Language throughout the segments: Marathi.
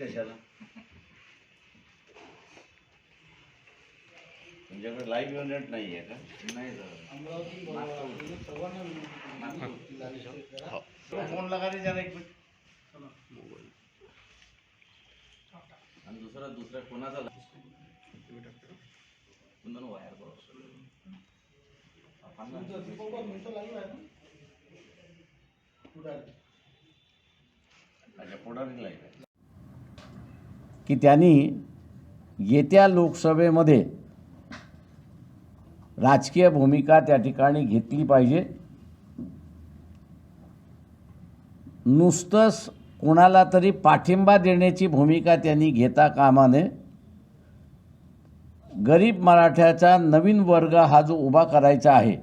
कशाला? तुमच्याकडे लाईव्ह युनिट नाही आहे का? नाही सर. फोन लगा रे जरा एक मिनिट. आणि दुसरा दुसऱ्या कोणाचा कुंदन वायर बरोबर? अच्छा लाईव्ह आहे. की त्यांनी येत्या लोकसभेमध्ये राजकीय भूमिका त्या ठिकाणी घेतली पाहिजे. नुसतंच कोणाला तरी पाठिंबा देण्याची भूमिका त्यांनी घेता कामाने. गरीब मराठ्याचा नवीन वर्ग हा जो उभा करायचा आहे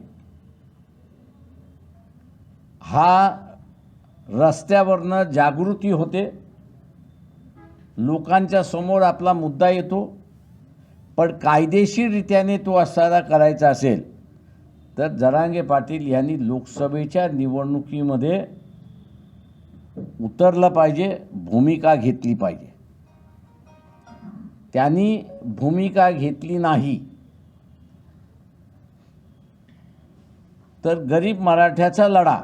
हा रस्त्यावरनं जागृती होते. लोकांच्या समोर आपला मुद्दा येतो पण कायदेशीररित्याने तो असताना करायचा असेल तर जरांगे पाटील यांनी लोकसभेच्या निवडणुकीमध्ये उतरलं पाहिजे भूमिका घेतली पाहिजे. त्यांनी भूमिका घेतली नाही. तर गरीब मराठ्याचा लढा.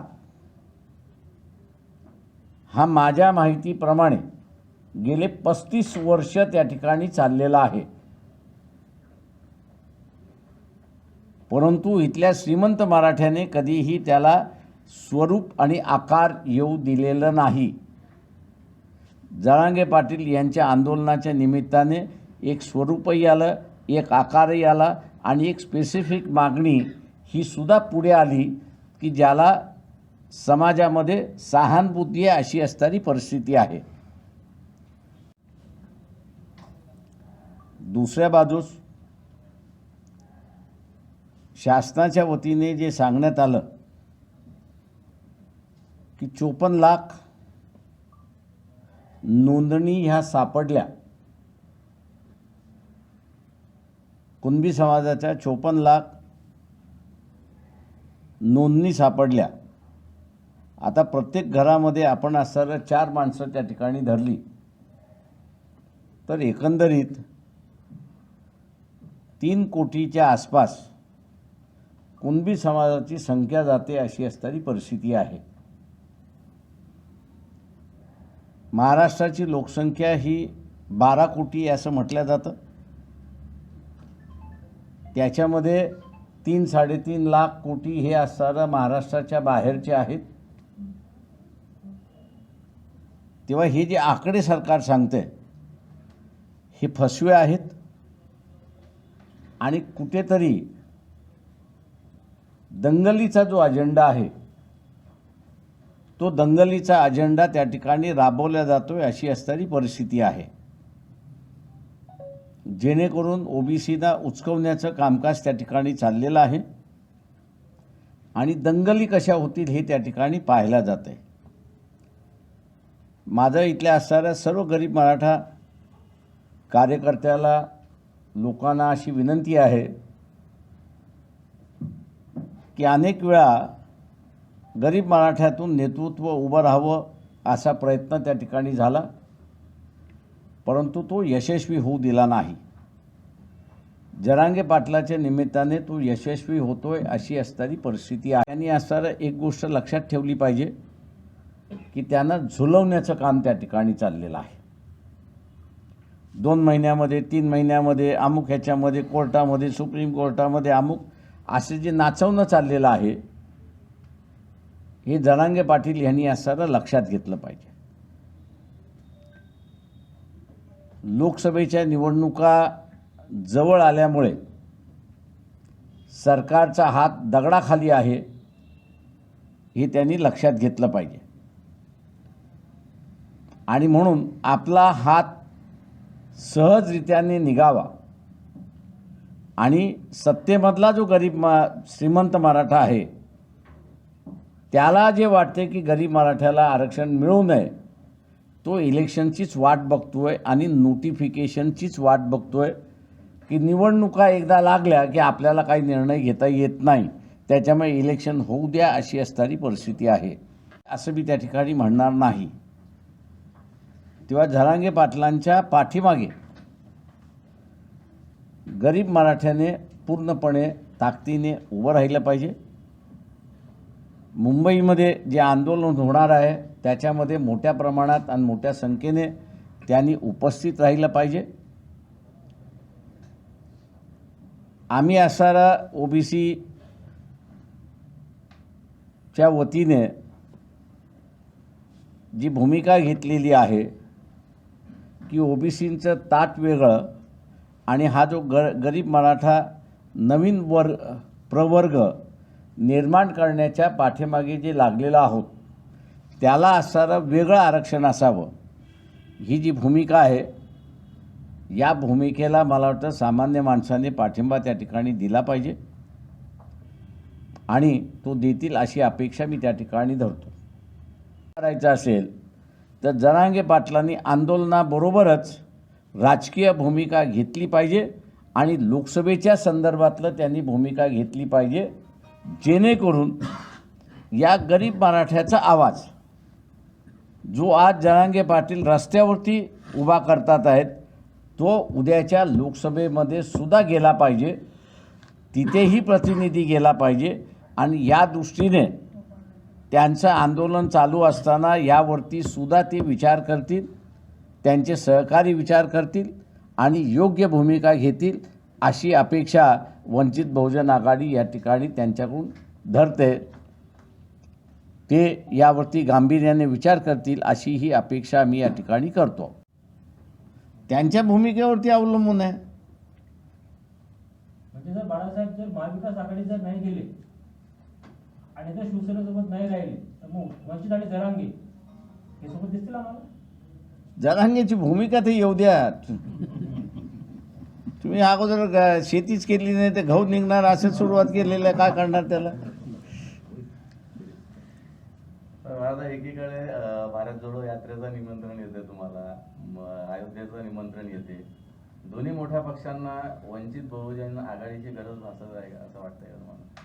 हा माझ्या माहितीप्रमाणे गेले पस्तीस वर्ष त्या ठिकाणी चाललेला आहे. परंतु इथल्या श्रीमंत मराठ्याने कधीही त्याला स्वरूप आणि आकार येऊ दिलेलं नाही. जळांगे पाटील यांच्या आंदोलनाच्या निमित्ताने एक स्वरूपही आलं एक आकारही आला आणि एक स्पेसिफिक मागणी ही सुद्धा पुढे आली की ज्याला समाजामध्ये सहानुभूती आहे अशी असणारी परिस्थिती आहे. दुसऱ्या बाजूस शासनाच्या वतीने जे सांगण्यात आलं की चोपन्न लाख नोंदणी ह्या सापडल्या. कुणबी समाजाच्या चोपन्न लाख नोंदणी सापडल्या. आता प्रत्येक घरामध्ये आपण असणाऱ्या चार माणसं त्या ठिकाणी धरली. तर एकंदरीत तीन कोटीच्या आसपास कुणबी समाजाची संख्या जाते अशी असणारी परिस्थिती आहे. महाराष्ट्राची लोकसंख्या ही बारा कोटी असं म्हटलं जातं. त्याच्यामध्ये तीन साडेतीन लाख कोटी हे असणारं महाराष्ट्राच्या बाहेरचे आहेत. तेव्हा हे जे आकडे सरकार सांगते हे फसवे आहेत. आणि कुठेतरी दंगलीचा जो अजेंडा आहे तो दंगलीचा अजेंडा त्या ठिकाणी राबवला जातोय अशी असणारी परिस्थिती आहे. जेणेकरून ओबीसीना उचकवण्याचं कामकाज त्या ठिकाणी चाललेलं आहे आणि दंगली कशा होतील हे त्या ठिकाणी पाहायला जात आहे. माझं इथल्या असणाऱ्या सर्व गरीब मराठा कार्यकर्त्याला लोकांना अशी विनंती आहे की अनेक वेळा गरीब मराठ्यातून नेतृत्व उभं राहावं असा प्रयत्न त्या ठिकाणी झाला. परंतु तो यशस्वी होऊ दिला नाही. जरांगे पाटलाच्या निमित्ताने तो यशस्वी होतोय अशी असणारी परिस्थिती आहे. आणि असणारं एक गोष्ट लक्षात ठेवली पाहिजे की त्यांना झुलवण्याचं काम त्या ठिकाणी चाललेलं आहे. दोन महिन्यामध्ये तीन महिन्यामध्ये अमुक ह्याच्यामध्ये कोर्टामध्ये सुप्रीम कोर्टामध्ये अमुक असे जे नाचवणं चाललेलं आहे हे जरांगे पाटील यांनी असताना लक्षात घेतलं पाहिजे. लोकसभेच्या निवडणुका जवळ आल्यामुळे सरकारचा हात दगडाखाली आहे हे त्यांनी लक्षात घेतलं पाहिजे. आणि म्हणून आपला हात सहजरित्याने निघावा. आणि सत्तेमधला जो गरीब मा श्रीमंत मराठा आहे त्याला जे वाटते की गरीब मराठ्याला आरक्षण मिळू नये तो इलेक्शनचीच वाट बघतो आहे आणि नोटिफिकेशनचीच वाट बघतो आहे की निवडणुका एकदा लागल्या की आपल्याला काही निर्णय घेता येत नाही. त्याच्यामुळे इलेक्शन होऊ द्या अशी असणारी परिस्थिती आहे. असं मी त्या ठिकाणी म्हणणार नाही. तेव्हा झरांगे पाटलांच्या पाठीमागे. गरीब मराठ्याने पूर्णपणे ताकदीने उभं राहिलं पाहिजे. मुंबईमध्ये जे आंदोलन होणार आहे त्याच्यामध्ये मोठ्या प्रमाणात आणि मोठ्या संख्येने त्यांनी उपस्थित राहिलं पाहिजे. आम्ही असणारा ओ बी सीच्या वतीने जी भूमिका घेतलेली आहे की ओ बी सींचं ताट वेगळं आणि हा जो ग गरीब मराठा नवीन वर्ग प्रवर्ग निर्माण करण्याच्या पाठीमागे जे लागलेला आहोत त्याला असणारं वेगळं आरक्षण असावं ही जी भूमिका आहे या भूमिकेला मला वाटतं सामान्य माणसाने पाठिंबा त्या ठिकाणी दिला पाहिजे आणि तो देतील अशी अपेक्षा मी त्या ठिकाणी धरतो. करायचं असेल तर जरांगे पाटलांनी आंदोलनाबरोबरच राजकीय भूमिका घेतली पाहिजे आणि लोकसभेच्या संदर्भातलं त्यांनी भूमिका घेतली पाहिजे जेणेकरून या गरीब मराठ्याचा आवाज जो आज जरांगे पाटील रस्त्यावरती उभा करतात आहेत तो उद्याच्या लोकसभेमध्ये सुद्धा गेला पाहिजे तिथेही प्रतिनिधी गेला पाहिजे आणि या दृष्टीने त्यांचं आंदोलन चालू असताना यावरती सुद्धा ते विचार करतील त्यांचे सहकारी विचार करतील आणि योग्य भूमिका घेतील अशी अपेक्षा वंचित बहुजन आघाडी या ठिकाणी त्यांच्याकडून धरते. ते यावरती गांभीर्याने विचार करतील अशी ही अपेक्षा मी या ठिकाणी करतो. त्यांच्या भूमिकेवरती अवलंबून आहे. म्हणजे जर बाळासाहेब जर महाविकास आघाडी जर नाही गेले आणि जर शिवसेनेसोबत नाही राहिले तर मग वंचित आणि जरांगे हे सोबत दिसतील आम्हाला? जरांगेची भूमिका ते येऊ द्या. तुम्ही अगोदर शेतीच केली नाही ते गहू निघणार असं सुरुवात केलेलं आहे. काय करणार त्याला? तर आता एकीकडे भारत जोडो यात्रेचं निमंत्रण येते तुम्हाला. अयोध्येचं निमंत्रण येते दोन्ही मोठ्या पक्षांना वंचित बहुजन आघाडीची गरज भासत आहे असं वाटतंय का तुम्हाला?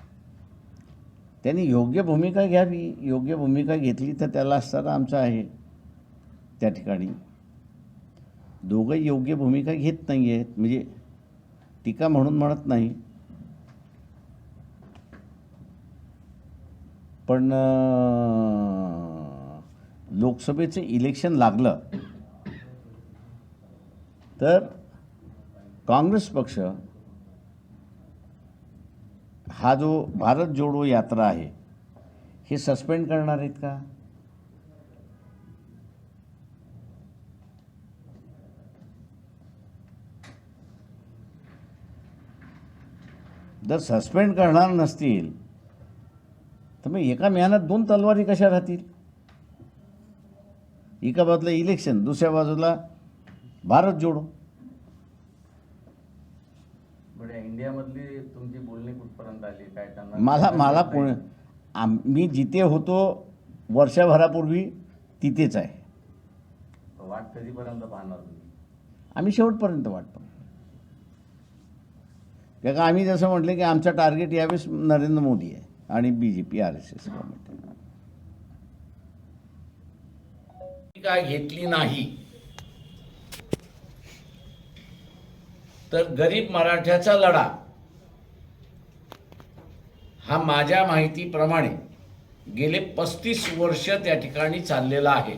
त्यांनी योग्य भूमिका घ्यावी योग्य भूमिका घेतली तर त्याला असताना आमचं आहे. त्या ठिकाणी दोघं योग्य भूमिका घेत नाही आहेत म्हणजे टीका म्हणून म्हणत नाही. पण लोकसभेचं इलेक्शन लागलं तर काँग्रेस पक्ष हा जो भारत जोडो यात्रा आहे हे सस्पेंड करणार आहेत का? जर सस्पेंड करणार नसतील तर मग एका मेहनत दोन तलवारी कशा राहतील? एका बाजूला इलेक्शन दुसऱ्या बाजूला भारत जोडो. इंडियामधली तुमची कुठपर्यंत आली काय त्यांना मला मला आम मी जिथे होतो वर्षभरापूर्वी तिथेच आहे. वाट कधीपर्यंत पाहणार तुम्ही? आम्ही शेवटपर्यंत वाट पाहू. का आम्ही जसं म्हटलं की आमचं टार्गेट यावेळेस नरेंद्र मोदी आहे आणि B J P R S S government काय घेतली नाही. तर गरीब मराठ्याचा लढा. हा माझ्या माहितीप्रमाणे गेले पस्तीस वर्ष त्या ठिकाणी चाललेला आहे.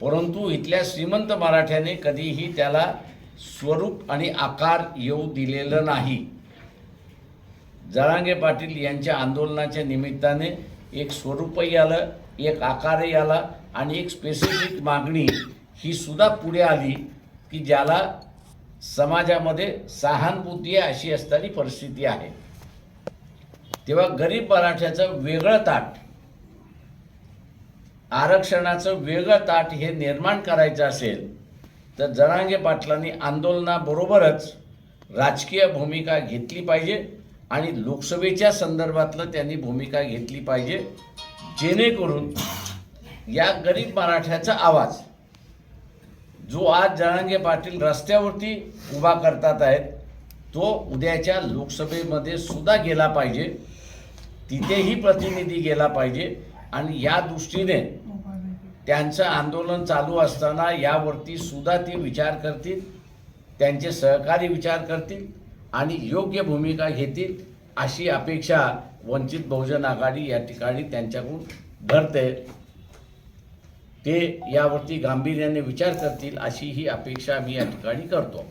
परंतु इथल्या श्रीमंत मराठ्याने कधीही त्याला स्वरूप आणि आकार येऊ दिलेलं नाही. जरांगे पाटील यांच्या आंदोलनाच्या निमित्ताने एक स्वरूपही आलं एक आकारही आला आणि एक स्पेसिफिक मागणी ही सुद्धा पुढे आली की ज्याला समाजामध्ये सहानुभूती अशी असणारी परिस्थिती आहे. तेव्हा गरीब मराठ्याचं वेगळं ताट आरक्षणाचं वेगळं ताट हे निर्माण करायचं असेल तर जरांगे पाटलांनी आंदोलनाबरोबरच राजकीय भूमिका घेतली पाहिजे आणि लोकसभेच्या संदर्भातलं त्यांनी भूमिका घेतली पाहिजे जेणेकरून या गरीब मराठ्याचा आवाज जो आज जरांगे पाटील रस्त्यावरती उभा करतात आहेत तो उद्याच्या लोकसभेमध्ये सुद्धा गेला पाहिजे. तिथेही प्रतिनिधी गेला पाहिजे. आणि या दृष्टीने त्यांचं आंदोलन चालू असताना यावरती सुद्धा ते विचार करतील त्यांचे सहकारी विचार करतील आणि योग्य भूमिका घेतील अशी अपेक्षा वंचित बहुजन आघाडी या ठिकाणी त्यांच्याकडून धरते ते यावरती गांभीर्याने विचार करतील अशी ही अपेक्षा मी या ठिकाणी करतो.